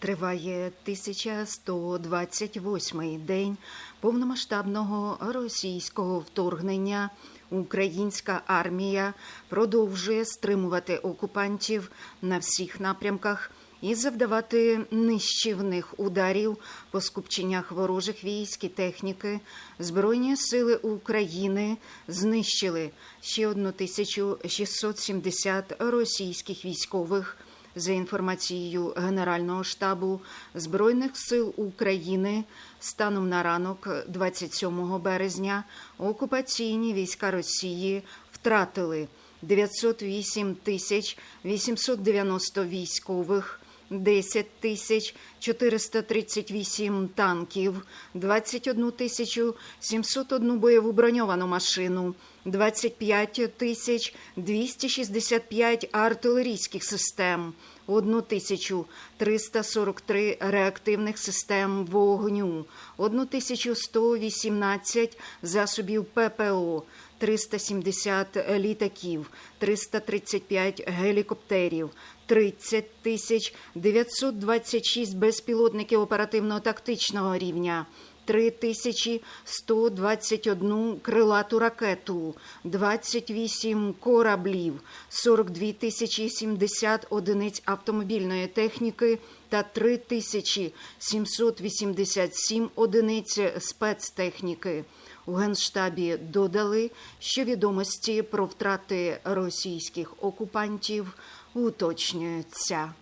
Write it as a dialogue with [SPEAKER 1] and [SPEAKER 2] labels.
[SPEAKER 1] Триває 1128-й день повномасштабного російського вторгнення. Українська армія продовжує стримувати окупантів на всіх напрямках і завдавати нищівних ударів по скупченнях ворожих військ і техніки. Збройні сили України знищили ще 1670 російських військових. За інформацією Генерального штабу Збройних сил України, станом на ранок 27 березня окупаційні війська Росії втратили 908 тисяч 890 військових, 10 тисяч 438 танків, 21 тисячу 701 бойову броньовану машину, 25 тисяч 265 артилерійських систем, 1 тисячу 343 реактивних систем вогню, 1 тисячу 118 засобів ППО, 370 літаків, 335 гелікоптерів, 30 тисяч 926 безпілотників оперативно-тактичного рівня, 3121 крилату ракету, 28 кораблів, 42 тисячі 70 одиниць автомобільної техніки та 3787 одиниць спецтехніки. У Генштабі додали, що відомості про втрати російських окупантів уточнюються.